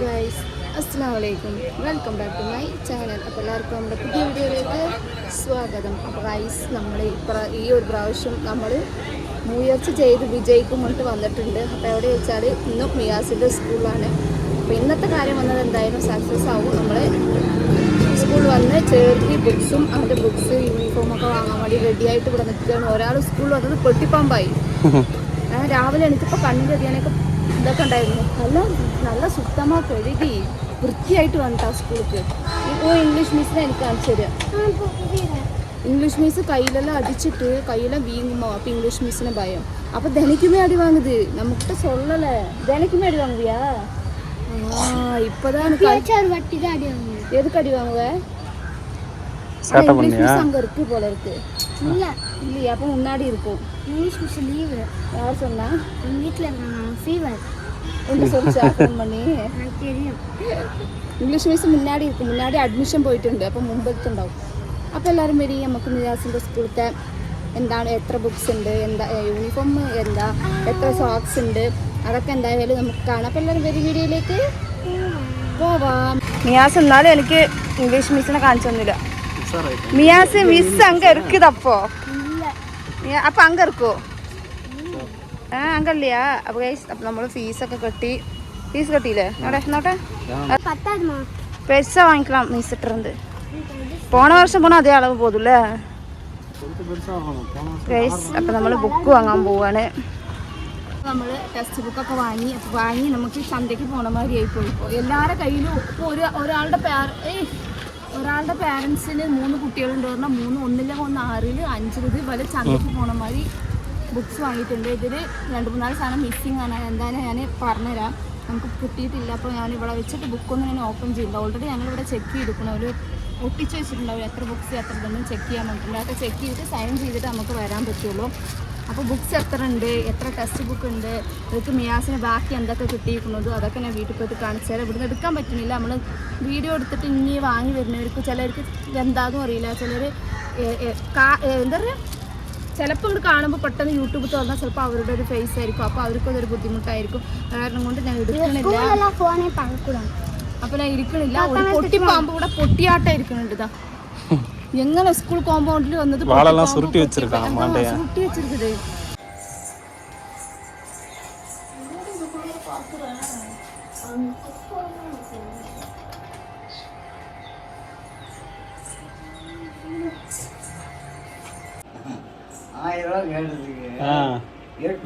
Guys അസ്സാം വലൈക്കും welcome back to my channel അപ്പോൾ എല്ലാവർക്കും നമ്മുടെ പുതിയ വീഡിയോയിലേക്ക് സ്വാഗതം. അപ്പോൾ ഗൈസ് നമ്മൾ ഇപ്പം ഈ ഒരു പ്രാവശ്യം നമ്മൾ മുയർച്ച ചെയ്ത് വിജയിക്കും കൊണ്ട് വന്നിട്ടുണ്ട്. അപ്പോൾ എവിടെ വെച്ചാൽ ഇന്നും മിയാസിന്റെ സ്കൂളാണ് അപ്പോൾ ഇന്നത്തെ കാര്യം വന്നത് എന്തായാലും സക്സസ് ആവും. നമ്മൾ സ്കൂളിൽ വന്ന് ചേർത്തി ബുക്സും അവന്റെ ബുക്സ് യൂണിഫോമൊക്കെ വാങ്ങാൻ വേണ്ടി റെഡിയായിട്ട് ഇവിടെ നിൽക്കുകയാണ്. ഒരാൾ സ്കൂളിൽ വന്നത് പൊട്ടിപ്പാമ്പായി. രാവിലെ എനിക്കിപ്പോൾ കണ്ണിന്റെ എതിയാനൊക്കെ ഇതൊക്കെ ഉണ്ടായിരുന്നു നല്ല നല്ല സുത്തമാ കഴുകി വൃത്തിയായിട്ട് വന്നിട്ടാ സ്കൂൾക്ക് ഇപ്പോൾ ഇംഗ്ലീഷ് മിസ്സിനെ എനിക്ക് കാണിച്ചു തരിക ഇംഗ്ലീഷ് മിസ് കയ്യിലെല്ലാം അടിച്ചിട്ട് കയ്യെല്ലാം വീങ്ങുമോ അപ്പോൾ ഇംഗ്ലീഷ് മിസ്സിന് ഭയം അപ്പോൾ ധനിക്കുമേ അടി വാങ്ങുത് നമുക്കിട്ട് സൊല്ലല്ലേ ധനിക്കുമേ അടി വാങ്ങുവിയാ ആ இப்போதான் எதுக்கு அடி வாங்குவ இங்கிலீஷ் அங்கே இருக்கு போல இருக்கு இல்லை இல்லையா அப்ப முன்னாடி இருக்கும் இங்கிலீஷ் மிஸ் லீவு யார் சொன்னா எங்க வீட்டில் இருக்காங்க ஃபீவர் என்ன சொல்லிச்சா ஃபோன் பண்ணி எனக்கு தெரியும் ഇംഗ്ലീഷ് മിസ് മുന്നാടി ഇരിക്കും മുന്നാടി അഡ്മിഷൻ പോയിട്ടുണ്ട് അപ്പം മുമ്പത്തുണ്ടാവും അപ്പോൾ എല്ലാവരും വരി നമുക്ക് നിയാസിൻ്റെ സ്കൂളത്തെ എന്താണ് എത്ര ബുക്സ് ഉണ്ട് എന്താ യൂണിഫോം എന്താ എത്ര സോക്സ് ഉണ്ട് അതൊക്കെ എന്തായാലും നമുക്ക് കാണാം അപ്പോൾ എല്ലാവരും വരി വീഡിയോയിലേക്ക് പോവാം മിയാസ് എന്നാലും എനിക്ക് ഇംഗ്ലീഷ് മിസ്സിനെ കാണിച്ചു തന്നില്ല മിയാസ് മിസ് അങ്ങ് ഇറക്കുതപ്പോ இல்ல അപ്പൊ അങ്ക ഇറക്കോ ആ അങ്കല്ലിയാ അപ്പൊ അപ്പൊ നമ്മൾ ഫീസൊക്കെ കെട്ടി. ഫീസ് കെട്ടിയില്ലേ? അവിടെ നോട്ടെ പെരുസ വാങ്ങിക്കണം മീസ് നീസിട്ടുണ്ട് പോണ വർഷം പോണ അതേ അളവ് പോതുല്ലേ? അപ്പൊ നമ്മൾ ബുക്ക് വാങ്ങാൻ പോവാണ്. നമ്മൾ ടെക്സ്റ്റ് ബുക്ക് ഒക്കെ വാങ്ങി വാങ്ങി നമുക്ക് ചന്തയ്ക്ക് പോണ മാതിരി ആയിപ്പോയി എല്ലാരുടെ കയ്യിലും ഒരാളുടെ പേർ ഒരാളുടെ പേരൻസിന് മൂന്ന് കുട്ടികളുണ്ട് പറഞ്ഞാൽ മൂന്ന് ഒന്നില്ല ഒന്ന് ആറിൽ അഞ്ചിൽ ഇത് പോലെ ചന്തയ്ക്ക് പോണ മാതിരി ബുക്സ് വാങ്ങിയിട്ടുണ്ട്. ഇതിൽ രണ്ട് മൂന്നാൽ സാധനം മിസ്സിങ് ആണ്. എന്തായാലും ഞാൻ പറഞ്ഞുതരാം. നമുക്ക് കിട്ടിയിട്ടില്ല. അപ്പോൾ ഞാൻ ഇവിടെ വെച്ചിട്ട് ബുക്കൊന്നും ഞാൻ ഓപ്പൺ ചെയ്യില്ല ഓൾറെഡി ഞങ്ങളിവിടെ ചെക്ക് ചെയ്തിരിക്കണം ഒരു ഒട്ടിച്ച് വെച്ചിട്ടുണ്ടാവും എത്ര ബുക്സ് എത്ര ഇതൊന്നും ചെക്ക് ചെയ്യാൻ പറ്റില്ല അതൊക്കെ ചെക്ക് ചെയ്തിട്ട് സൈൻ ചെയ്തിട്ട് നമുക്ക് വരാൻ പറ്റുള്ളൂ. അപ്പോൾ ബുക്സ് എത്ര ഉണ്ട് എത്ര ടെക്സ്റ്റ് ബുക്ക് ഉണ്ട്? ഇവർക്ക് മിയാസിന് ബാക്കി എന്തൊക്കെ കിട്ടിയിരിക്കുന്നത്? അതൊക്കെ ഞാൻ വീട്ടിൽ പോയിട്ട് കാണിച്ചു തരാം. ഇവിടുന്ന് എടുക്കാൻ പറ്റുന്നില്ല. നമ്മൾ വീഡിയോ എടുത്തിട്ട് ഇനി വാങ്ങി വരുന്നവർക്ക് ചിലർക്ക് എന്താണെന്നും അറിയില്ല. ചിലർ എന്താ പറയുക ചിലപ്പോൾ ഇവിടെ കാണുമ്പോൾ പെട്ടെന്ന് യൂട്യൂബ് തുറന്നാൽ ചിലപ്പോൾ അവരുടെ ഒരു ഫേസ് ആയിരിക്കും. അപ്പോൾ അവർക്കും അതൊരു ബുദ്ധിമുട്ടായിരിക്കും. കാരണം കൊണ്ട് ഞാൻ എടുക്കണില്ല. അപ്പോൾ ഞാൻ ഇരിക്കണില്ല. ഒരു പൊട്ടി പാമ്പ് ഇരിക്കുന്നുണ്ട് പൊട്ടിയാട്ടായിരിക്കണുണ്ട് ഇതാ. எங்கன ஸ்கூல் காம்பவுண்ட்ல வந்தது வாழெல்லாம் சுருட்டி வச்சிருக்கான் மாண்டையா? சுருட்டி வச்சிருக்குது.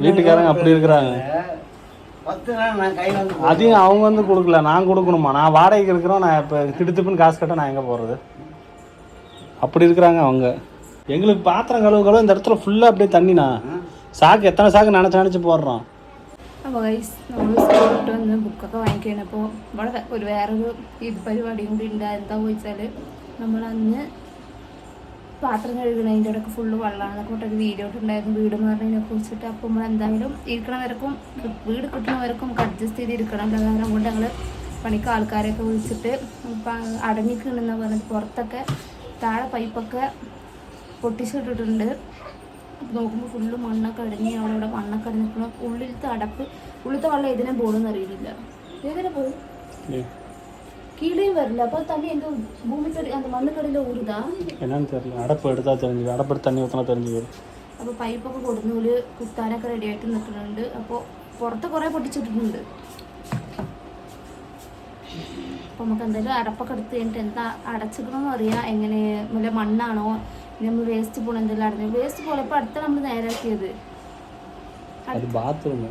வீட்டுக்காரங்க அப்படி இருக்கிறாங்க. அதையும் அவங்க வந்து கொடுக்கல நான் கொடுக்கணுமா? நான் வாடகைக்கு இருக்கிறோம் நான் இப்போ திடுத்துப்புன்னு காசு கட்ட நான் எங்கே போகிறது அப்படி இருக்கிறாங்க அவங்க எங்களுக்கு பாத்திரம் கழுவு கழுவு இந்த இடத்துல ஃபுல்லாக அப்படியே தண்ணிண்ணா சாக்கு எத்தனை சாக்கு நினச்சி நினச்சி போடுறோம் അപ്പോൾ ഗൈസ് നമ്മൾ സ്കൂളിട്ട് വന്ന് ബുക്കൊക്കെ വാങ്ങിക്കുകയാണ് അപ്പോൾ ഇവിടെ ഒരു വേറൊരു ഇത് പരിപാടിയും കൂടി ഉണ്ട് എന്താ ചോദിച്ചാൽ നമ്മൾ അന്ന് പാത്രം കഴുകണതിൻ്റെ ഇടയ്ക്ക് ഫുള്ള് വെള്ളമാണ് കൂട്ടൊരു വീഡിയോ ഇട്ടുണ്ടായിരുന്നു വീട് മാറുന്നതിനെ കുറിച്ചിട്ട് അപ്പോൾ നമ്മൾ എന്തായാലും ഇരിക്കണവർക്കും വീട് കിട്ടണവർക്കും അഡ്ജസ്റ്റ് ചെയ്ത് ഇരിക്കണം കാരണം കൊണ്ട് ഞങ്ങൾ പണിക്ക് ആൾക്കാരെയൊക്കെ വിളിച്ചിട്ട് ഇപ്പം അടങ്ങിക്കിണെന്ന് പറഞ്ഞിട്ട് പുറത്തൊക്കെ താഴെ പൈപ്പൊക്കെ പൊട്ടിച്ചിട്ടിട്ടുണ്ട് നോക്കുമ്പോൾ ഫുള്ള് മണ്ണൊക്കെ അടിഞ്ഞ് അവിടെ ഇവിടെ മണ്ണൊക്കെ അടിഞ്ഞിരിക്കണം ഉള്ളിലത്തെ അടപ്പ് ഉള്ളിലത്തെ വെള്ളം ഏതിനെ പോകുമെന്ന് അറിയില്ല ഏതിനെ പോകും கீழேயும் வரல அப்போ தண்ணி எங்க பூமிக்கடி அந்த மண்ணுக்கடியில் ஊறுதா என்னன்னு தெரியல அடப்பு எடுத்தா தெரிஞ்சுது அடப்பு எடுத்து தண்ணி ஊற்றினா தெரிஞ்சுது അപ്പോൾ പൈപ്പൊക്കെ കൊടുന്നൂല് കുത്താനൊക്കെ റെഡി ആയിട്ട് നിൽക്കുന്നുണ്ട് അപ്പോൾ പുറത്ത് കുറേ പൊട്ടിച്ചിട്ടിട്ടുണ്ട് അപ്പോൾ നമുക്ക് എന്തായാലും അടപ്പൊക്കെ എടുത്ത് കഴിഞ്ഞിട്ട് എന്താ അടച്ചിക്കണമെന്ന് അറിയാം എങ്ങനെ വല്ല മണ്ണാണോ ഇനി നമ്മൾ വേസ്റ്റ് പോകണം എന്തെങ്കിലും അടഞ്ഞു വേസ്റ്റ് പോലപ്പോൾ അടുത്ത നമ്മൾ നേരാക്കിയത് அது பாத்ரூம்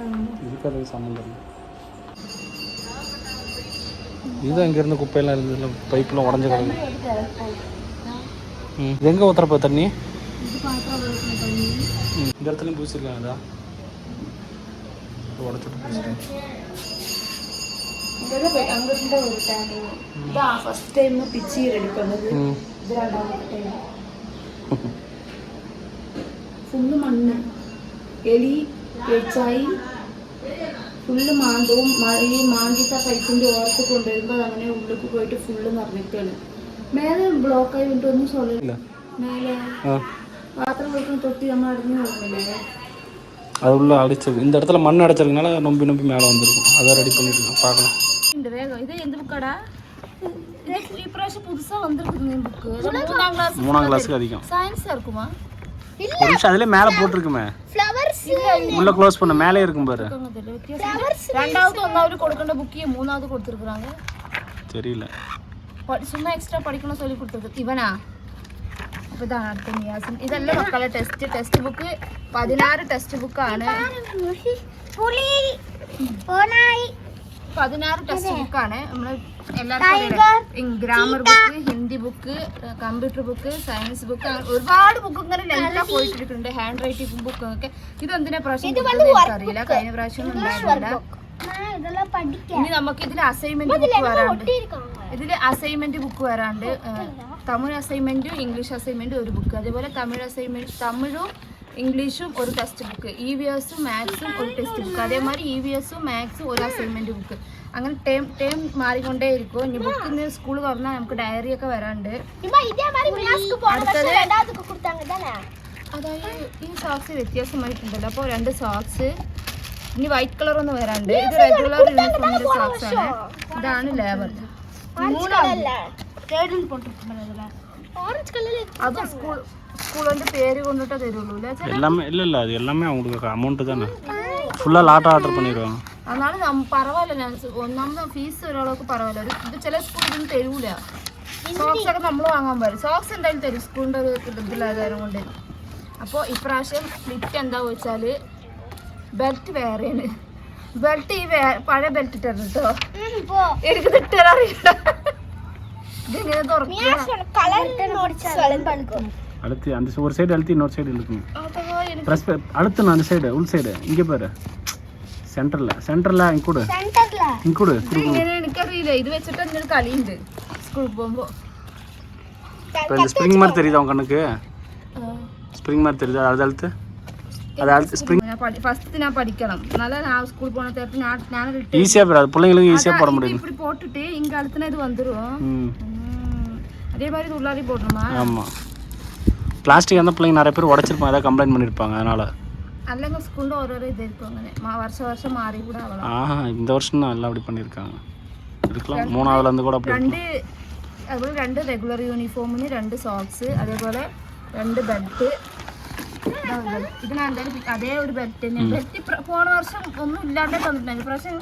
ഉം. இதுக்கு அது சம்மந்தம் இல்லை இதுதான் இங்கேருந்து குப்பையெல்லாம் இருந்ததுல பைப்பெல்லாம் உடஞ்ச கிடக்கு ഒരു തിരക്കായി. ம் இது எங்கே ஊற்றுறப்ப தண்ணி ഇത് പാത്രം വെക്കുന്ന പണി ம் இந்த இடத்துலையும் பூசிருக்காங்க அதா உடச்சிட்டு பூசிருக்காங்க ഇതൊരു അംഗത്തിന്റെ ഒരു ടാങ്കിങ് ഇതാ ഫസ്റ്റ് ടൈം പിച്ച് ചെയ്തെടുക്കുന്നത് ഇത് രണ്ടാമത്തെ ടൈം മണ്ണ്. എലി എച്ചായി ഫുള്ള് മാന്തവും ഈ മാന്തിത്ത പൈപ്പിന്റെ ഓർത്ത് കൊണ്ടുവരുമ്പോൾ അങ്ങനെ ഉള്ളിലേക്ക് പോയിട്ട് ഫുള്ള് നിറഞ്ഞിട്ടാണ്. മേലെ ബ്ലോക്കായി ഒന്നും സൊല്ലില്ല മേലെ പാത്രം കൊടുക്കുന്ന തൊട്ടി നമ്മൾ അടഞ്ഞു നോക്കുന്നില്ലേ அது உள்ளே அடிச்சிருக்கு இந்த இடத்துல மண் அடைச்சிருக்கனால நம்பி நம்பி மேலே வந்திருக்கும். அதை ரெடி பண்ணியிருக்கோம் பார்க்கலாம். இந்த வேகம். இது எந்த புக்காடா மூணாம் கிளாஸ்க்கு அதிகம். சயின்ஸாக இருக்குமா? ஒரு நிமிஷம் அதுல மேல போட்டுருக்குமே. உள்ள க்ளோஸ் பண்ண. மேலே இருக்கும் பாரு. ரெண்டாவது ஒன்னாவது கொடுக்கணும் புக்கியை மூணாவது கொடுத்துருக்குறாங்க. தெரியல. சும்மா எக்ஸ்ட்ரா படிக்கணும் சொல்லி கொடுத்துருக்கு இவனா? അപ്പോൾ ഇതാണ് അടുത്ത നിയാസിൻ ഇതല്ല മക്കളെ ടെസ്റ്റ് ടെക്സ്റ്റ് ബുക്ക് പതിനാറ് ടെക്സ്റ്റ് ബുക്കാണ് പതിനാറ് ടെക്സ്റ്റ് ബുക്കാണ് നമ്മൾ എല്ലാവർക്കും grammar book Hindi book computer book science book ഒരുപാട് ബുക്ക് ഇങ്ങനെ ലെങ്താ പോയിട്ടിട്ടുണ്ട് ഹാൻഡ് റൈറ്റിംഗ് ബുക്ക് ഇതെന്തിനാ പ്രാവശ്യം അറിയില്ല കഴിഞ്ഞ പ്രാവശ്യം ഉണ്ടായിരുന്നില്ല. ഇനി നമുക്ക് ഇതിൽ അസൈൻമെന്റ് ബുക്ക് വരാണ്ട്. ഇതിൽ അസൈൻമെന്റ് ബുക്ക് വരാണ്ട്. തമിഴ് അസൈൻമെന്റും ഇംഗ്ലീഷ് അസൈൻമെന്റും ഒരു ബുക്ക് അതേപോലെ തമിഴ് അസൈൻമെന്റ് തമിഴും ഇംഗ്ലീഷും ഒരു ടെക്സ്റ്റ് ബുക്ക് ഇ വി എസും മാത്സും ഒരു ടെക്സ്റ്റ് ബുക്ക് അതേമാതിരി ഇ വി എസും മാത്സും ഒരു അസൈൻമെന്റ് ബുക്ക് അങ്ങനെ ടേം ടേം മാറിക്കൊണ്ടേ ഇരിക്കും ഇനി ബുക്ക് ഇന്ന് സ്കൂൾ തുറന്നാൽ നമുക്ക് ഡയറി ഒക്കെ വരാണ്ട്. അതായത് ഈ സോക്സ് വ്യത്യാസമായിട്ടുണ്ടല്ലോ. അപ്പോൾ രണ്ട് സോക്സ് ഇനി വൈറ്റ് കളർ ഒന്നും വരാണ്ട് ഇത് റെഗുലർ യൂണിഫോമിന്റെ സോക്സ് ആണ്. ഇതാണ് ലേബർ അത് സ്കൂൾ സ്കൂളിന്റെ പേര് കൊണ്ടിട്ടേ ഞാൻ ഫീസ് ഇത് ചില നമ്മൾ വാങ്ങാൻ സോക്സ് ഇപ്രാവശ്യം ഫ്ലിറ്റ് എന്താ വെച്ചാൽ ബെൽറ്റ് വേറെയാണ് ബെൽറ്റ് ഈ വേ- പഴയ ബെൽറ്റ് ഇട്ടായിരുന്നു കേട്ടോ போ എനിക്ക് ഇട്ടാൻ അറിയില്ല ഇതിങ്ങനെ തുറക്കുക கலர் நோடிச்சாலும் பண்ணுக்கும் அடுத்து அந்த சை- ஒரு சைடு அழுத்தி இன்னொரு சைடு இழுக்கணும் അഥവാ എനിക്ക് ப்ரெஸ் அழுத்தணும் அந்த சைடு உள் சைடு இங்கே பாரு சென்டரில் சென்டரில் இங்கே கொடு சென்டர்ல இங்கே கொடு ഇത് ഇങ്ങനെ എനിക്കറിയില്ല ഇത് വെച്ചിട്ട് എന്തൊരു കളിയുണ്ട് സ്കൂളിൽ പോകുമ്പോൾ இப்போ இந்த ஸ்ப்ரிங் மாதிரி தெரியுதா உன் கண்ணுக்கு ஸ்ப்ரிங் மாதிரி தெரியுதா அது அழுத்து அது அழுத்து ஸ்ப்ரிங் படி ஃபஸ்ட்டு நான் படிக்கணும் அதனால நான் ஸ்கூல் போன தரப்பு நான் நான் ஈஸியாக போடாது பிள்ளைங்களுக்கு ஈஸியாக போட முடியும் இப்படி போட்டுட்டு இங்கே அழுத்தினா இது வந்துடும் அதே மாதிரி இது உள்ளாரி போடணுமா? ஆமாம் பிளாஸ்டிக் அந்த பிள்ளைங்க நிறைய பேர் உடச்சிருப்பாங்க. ஏதாவது கம்ப்ளைண்ட் பண்ணியிருப்பாங்க அதனால். அல்லங்க ஸ்கூலில் ஒரு ஒரு இது இருக்குங்க வருஷம் வருஷம் மாறி கூட ஆகலாம். ஆஹா இந்த வருஷம் தான் எல்லாம் அப்படி பண்ணியிருக்காங்க. இருக்கலாம். மூணாவதுலேருந்து கூட அப்படி ரெண்டு அதுபோல் ரெண்டு ரெகுலர் யூனிஃபார்ம்னு ரெண்டு சாக்ஸு அதே போல் ரெண்டு பெல்ட்டு ഇത് നല്ലൊരു അതേ ഒരു ബെൽറ്റ് തന്നെ ബെൽറ്റ് പോണ വർഷം ഒന്നും ഇല്ലാണ്ട് തന്നിട്ടുണ്ട് പ്രാവശ്യം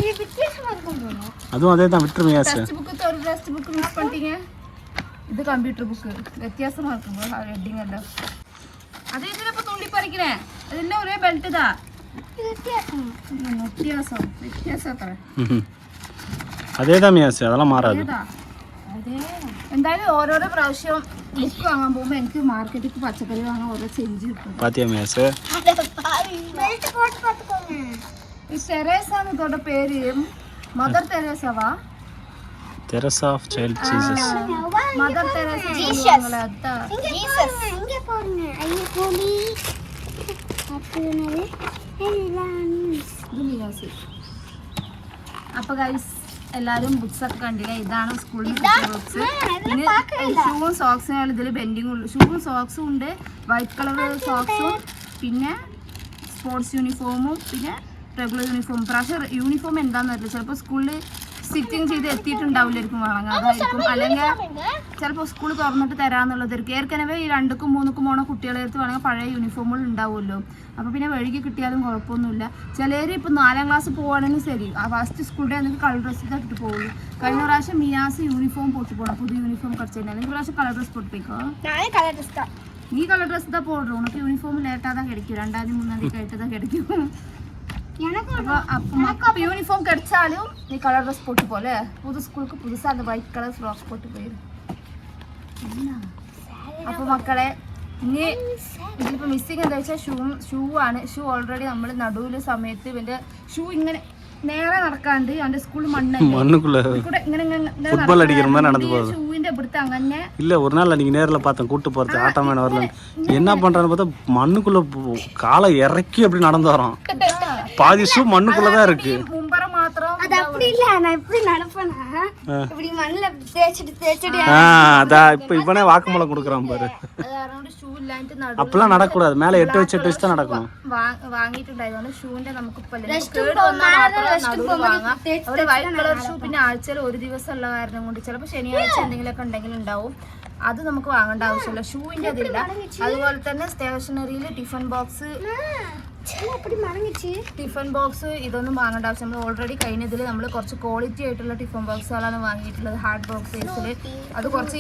അതും അതേ textbook textbook miss പണ്ടിങ്ങ ഇത് കമ്പ്യൂട്ടർ ബുക്ക് വ്യത്യാസം മാർക്കുമ്പോൾ ഹെഡിങ് എല്ലാം അത് ഇതിലപ്പോ തുള്ളി പറിക്കണേ ഇതിന്റെ ഒരേ ബെൽറ്റ് ഇതാ വ്യത്യാസം വ്യത്യാസം അതേതാ മിയാസ് அதெல்லாம் மாறாது அதே എന്തായാലും ഓരോരോ പ്രാവശ്യം ബുക്ക് വാങ്ങാൻ പോകുമ്പോൾ എനിക്ക് മാർക്കറ്റിൽ പച്ചക്കറി വാങ്ങാൻ ഓരോ ചേഞ്ച് കിട്ടും பாத்தியா மியாஸ் பெல்ட் போட்டு பாத்துக்கோங்க ഈ തെരേസാണ് ഇതോടെ പേര് Mother തെരേസവാ Therese of child Jesus mother Teresa சொல்லுவாங்களே, அதான். ஜீசஸ் இங்க பாருங்க ஐயா கோலி அப்படினது ഇത് നിയാസ് അപ്പൊ എല്ലാരും ബുക്സ് ഒക്കെ കണ്ടില്ലേ? ഇതാണ് സ്കൂളിൽ ബുക്സ് ഷൂവും സോക്സും ഇതിൽ ബെൻഡിങ് ഉള്ളു. ഷൂവും സോക്സും ഉണ്ട്. വൈറ്റ് കളർ സോക്സും പിന്നെ സ്പോർട്സ് യൂണിഫോമും പിന്നെ റെഗുലർ യൂണിഫോം പ്രാവശ്യം യൂണിഫോം എന്താണെന്ന് അറിയില്ല. ചിലപ്പോൾ സ്കൂളിൽ സ്റ്റിച്ചിങ് ചെയ്ത് എത്തിയിട്ടുണ്ടാവില്ലായിരിക്കും. വാങ്ങാൻ അതായിരിക്കും. അല്ലെങ്കിൽ ചിലപ്പോൾ സ്കൂൾ തുറന്നിട്ട് തരാമെന്നുള്ളതായിരിക്കും ഏർക്കനവേ ഈ രണ്ടുക്കും മൂന്നുക്കും പോണ കുട്ടികളെ അടുത്ത് വേണമെങ്കിൽ പഴയ യൂണിഫോമുകൾ ഉണ്ടാവുമല്ലോ. അപ്പോൾ പിന്നെ വഴുകി കിട്ടിയാലും കുഴപ്പമൊന്നുമില്ല. ചിലർ ഇപ്പോൾ നാലാം ക്ലാസ് പോവുകയാണെങ്കിൽ ശരി. ആ ഫസ്റ്റ് സ്കൂൾ ഡേ കളർ ഡ്രസ്സിൽ ഇട്ട് പോകുള്ളൂ കഴിഞ്ഞ പ്രാവശ്യം മിയാസ് യൂണിഫോം പൊട്ടി പോകണം പുതിയ യൂണിഫോം കുറച്ച് കഴിഞ്ഞാൽ ഈ പ്രാവശ്യം കളർ ഡ്രസ് പൊട്ടിപ്പിക്കോ കളർ ഡ്രസ് നീ കളർ ഡ്രസ് ഇതാ പോകണ്ടോ ഉണക്ക് യൂണിഫോം ലേറ്റാതാ കിടക്കും. രണ്ടാം തീയതി മൂന്നാം തീയതി ആയിട്ടതാ കിടക്കും. യൂണിഫോം കിടച്ചാലും നീ കളർ ഡ്രസ് പോട്ട് പോലെ പുതു സ്കൂൾക്ക് പുതുസാണ് വൈറ്റ് കളർ ഫ്രോക്ക് പോട്ട് പോയിരുന്നു அப்போ மக்களே இனி ഇതിലിപ്പോൾ മിസ്സിങ് എന്താ വെച്ചാൽ ഷൂ ഷൂ ആണ്. ഷൂ ഓൾറെഡി നമ്മൾ നടുവിൽ സമയത്ത് ഇവൻ്റെ ഷൂ ഇങ്ങനെ നേരെ നടക്കാണ്ട് അവന്റെ സ്കൂൾ ஃபுட்பால் அடிக்கிற மாதிரி நடந்து போகுது இல்ல ஒரு நாள் அன்னைக்கு நேரில் பார்த்தேன் கூட்டு போறது ஆட்டம் வேணும் வரல என்ன பண்றான்னு பார்த்தா மண்ணுக்குள்ள காலை இறக்கி அப்படி நடந்து வரோம் பாதி ஷூ மண்ணுக்குள்ளதான் இருக்கு இவனே வாக்குமூலம் கொடுக்குறான் பாரு അത് കാരണം ഷൂ ഇല്ലാണ്ട് നടു அப்பெல்லாம் நடக்கூடாது மேலே എട്ട് വെച്ച് എട്ട് വെച്ച് தான் നടക്കണം വാ- വാങ്ങിയിട്ടുണ്ടായതുകൊണ്ട് ഷൂവിന്റെ നമുക്ക് ഇപ്പൊ കേട് വന്നാൽ മാത്രം നടുവ് വാങ്ങാം അവിടെ വൈറ്റ് കളർ ഷൂ പിന്നെ ആഴ്ചയിൽ ഒരു ദിവസം ഉള്ള കാരണം കൊണ്ട് ചിലപ്പോൾ ശനിയാഴ്ച എന്തെങ്കിലുമൊക്കെ ഉണ്ടെങ്കിൽ ഉണ്ടാവും അത് നമുക്ക് വാങ്ങേണ്ട ആവശ്യമില്ല ഷൂവിന്റെ അതില്ല അതുപോലെ തന്നെ സ്റ്റേഷനറിയിൽ ടിഫിൻ ബോക്സ് சின்ன இப்படி மடங்கிச்சு ടിഫിൻ ബോക്സ് ഇതൊന്നും വാങ്ങേണ്ട ആവശ്യം. നമ്മൾ ഓൾറെഡി കഴിഞ്ഞതിൽ നമ്മൾ കുറച്ച് ക്വാളിറ്റി ആയിട്ടുള്ള ടിഫൻ ബോക്സുകളാണ് വാങ്ങിയിട്ടുള്ളത്. ഹാർഡ് ബോക്സ് സൈസിൽ അത് കുറച്ച്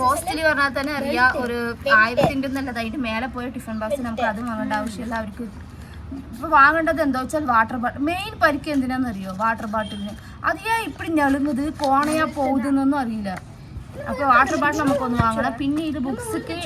കോസ്റ്റ്ലി പറഞ്ഞാൽ തന്നെ അറിയാം ഒരു ആയിരത്തിന്റെ നല്ലത് അതിന്റെ മേലെ പോയ ടിഫൻ ബോക്സ് നമുക്ക് അത് വാങ്ങേണ്ട ആവശ്യമില്ല. അവർക്ക് ഇപ്പോൾ വാങ്ങേണ്ടത് എന്താ വെച്ചാൽ വാട്ടർ ബാട്ടിൽ മെയിൻ പരിക്ക് എന്തിനാന്ന് അറിയോ? വാട്ടർ ബാട്ടിലിന് അതിയാ ഇപ്പം ഞളുന്നത് കോണയാ പോകുന്നതെന്നൊന്നും അറിയില്ല. അപ്പോൾ വാട്ടർ ബാട്ടിൽ നമുക്കൊന്ന് വാങ്ങണം. പിന്നെ ഇത് ബുക്സ്ക്ക്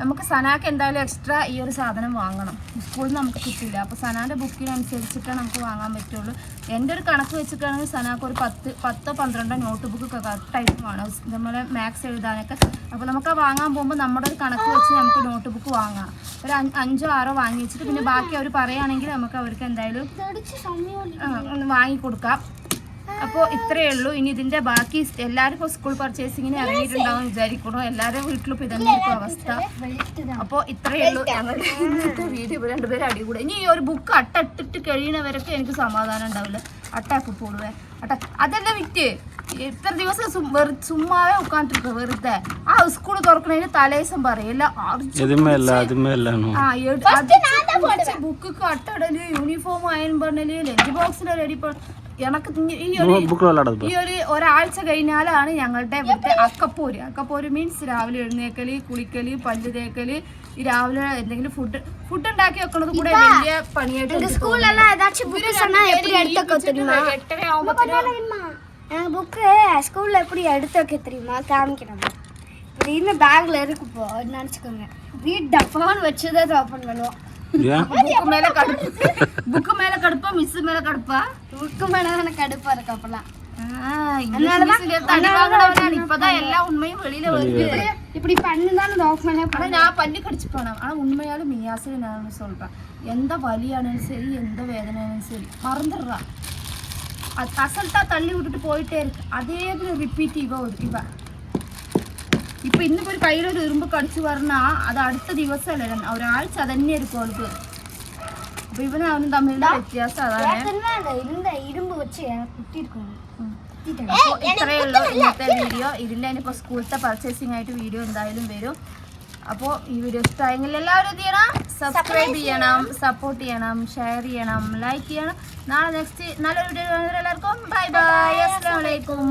നമുക്ക് സനാക്ക് എന്തായാലും എക്സ്ട്രാ ഈ ഒരു സാധനം വാങ്ങണം. സ്കൂളിൽ നിന്ന് നമുക്ക് കിട്ടില്ല അപ്പോൾ സനാന്റെ ബുക്കിനനുസരിച്ചിട്ടേ നമുക്ക് വാങ്ങാൻ പറ്റുള്ളൂ. എന്റെ ഒരു കണക്ക് വെച്ചിട്ടാണെങ്കിൽ സനാക്ക് ഒരു പത്ത് പത്തോ പന്ത്രണ്ടോ നോട്ട് ബുക്കൊക്കെ കറക്റ്റായിട്ട് വേണം. നമ്മളെ മാത്സ് എഴുതാനൊക്കെ. അപ്പോൾ നമുക്ക് വാങ്ങാൻ പോകുമ്പോൾ നമ്മുടെ ഒരു കണക്ക് വെച്ച് നമുക്ക് നോട്ട് ബുക്ക് വാങ്ങാം. ഒരു അഞ്ചോ ആറോ വാങ്ങി വെച്ചിട്ട് പിന്നെ ബാക്കി അവർ പറയുകയാണെങ്കിൽ നമുക്ക് അവർക്ക് എന്തായാലും വാങ്ങിക്കൊടുക്കാം. അപ്പോൾ ഇത്രയേ ഉള്ളൂ. ഇനി ഇതിന്റെ ബാക്കി എല്ലാവരും സ്കൂൾ പർച്ചേസിങ്ങിന് ഇറങ്ങിയിട്ടുണ്ടാവും വിചാരിക്കണോ എല്ലാവരും വീട്ടിലും ഇപ്പം ഇതന്നെ ഇപ്പോൾ അവസ്ഥ. അപ്പോൾ ഇത്രയേ ഉള്ളൂ. ഇന്നത്തെ വീഡിയോ രണ്ടുപേരും അടികൂടെ ഇനി ഒരു ബുക്ക് അട്ടിട്ട് കഴിയണവരൊക്കെ എനിക്ക് സമാധാനം ഉണ്ടാവില്ല. അട്ടാക്കി പോടുവേ. അട്ട. അതല്ല വിറ്റ്. ഇത്ര ദിവസം ചുമ്മാവേ ഉക്കാണ്ടിരിക്കുക വെറുതെ. ആ സ്കൂൾ തുറക്കണതിന് തലേസം പറയല്ല ബുക്ക് കട്ടടൽ യൂണിഫോം അയൺ പറഞ്ഞാൽ ലഞ്ച് ബോക്സിന് റെഡി എനക്ക് തിങ്ങി- ഈ ഒരു புக்கில் விளையாடாது ഈ ഒരു ഒരാഴ്ച കഴിഞ്ഞാലാണ് ഞങ്ങളുടെ ഇവിടുത്തെ അക്കപ്പോര് അക്കപ്പോര് മീൻസ് രാവിലെ എഴുന്നേക്കല് കുളിക്കല് പല്ല് തേക്കല് ഈ രാവിലെ എന്തെങ്കിലും ഫുഡ് ഫുഡ് ഉണ്ടാക്കി വെക്കണത് കൂടെ വലിയ പണിയായിട്ട് എനിക്ക് ஸ்கூல்ல எல்லாம் ஏதாச்சும் புக்கு சொன்னா எப்படி எடுத்து வைக்க தெரியுமா തോന്നുന്നു. എട്ടര ആവുമ്പത്തേനും தெரியுமா எனக்கு புக்கு ஸ்கூல்ல எப்படி எடுத்து வைக்க தெரியுமா காமிக்கிறேன் இப்படின்னு பேக்ல இருக்கு இப்போ நினச்சிக்கோங்க வீட் டப்பான்னு வச்சுதான் அதை ஓப்பன் பண்ணுவோம் மேல கடுப்பு. புக்கு மேல கடுப்பா மிஸ் மேல கடுப்பா? புக்கு மேல தானே கடுப்பா இருக்கு அப்பெல்லாம். இப்படி பண்ணுதான் நான் பண்ணி கடிச்சு போனேன். ஆனா உண்மையாலும் மியாசிரி நான் எந்த வலியானாலும் சரி எந்த வேதனையாலும் சரி மறந்துடுறா. அது அசல்ட்டா தள்ளி விட்டுட்டு போயிட்டே இருக்கு. அதே இது ரிப்பீட்டிவா ஒதுக்கிவா ഇപ്പൊ ഇന്നിപ്പോ ഒരു കയ്യിലൊരു ഉറുമ്പ് കടിച്ചു പറഞ്ഞാൽ അത് അടുത്ത ദിവസമല്ല ഒരാഴ്ച അതന്നെ ആയിരിക്കും അവൾക്ക് അപ്പൊ ഇവനും തമ്മിലുള്ള വ്യത്യാസം അതാണ്. ഇരുമ്പ് വെച്ച് ഇത്രയേ ഉള്ളൂ ഇന്നത്തെ വീഡിയോ ഇതിന്റെ ഇപ്പൊ സ്കൂളത്തെ പർച്ചേസിംഗ് ആയിട്ട് വീഡിയോ എന്തായാലും വരും. അപ്പോൾ ഈ വീഡിയോ ഇഷ്ടമായെങ്കിൽ എല്ലാവരും എന്ത് ചെയ്യണം? സബ്സ്ക്രൈബ് ചെയ്യണം സപ്പോർട്ട് ചെയ്യണം ഷെയർ ചെയ്യണം ലൈക്ക് ചെയ്യണം. നാളെ നെക്സ്റ്റ് നല്ലൊരു വീഡിയോ എല്ലാവർക്കും ബൈ ബൈ അസ്സാം വലൈക്കും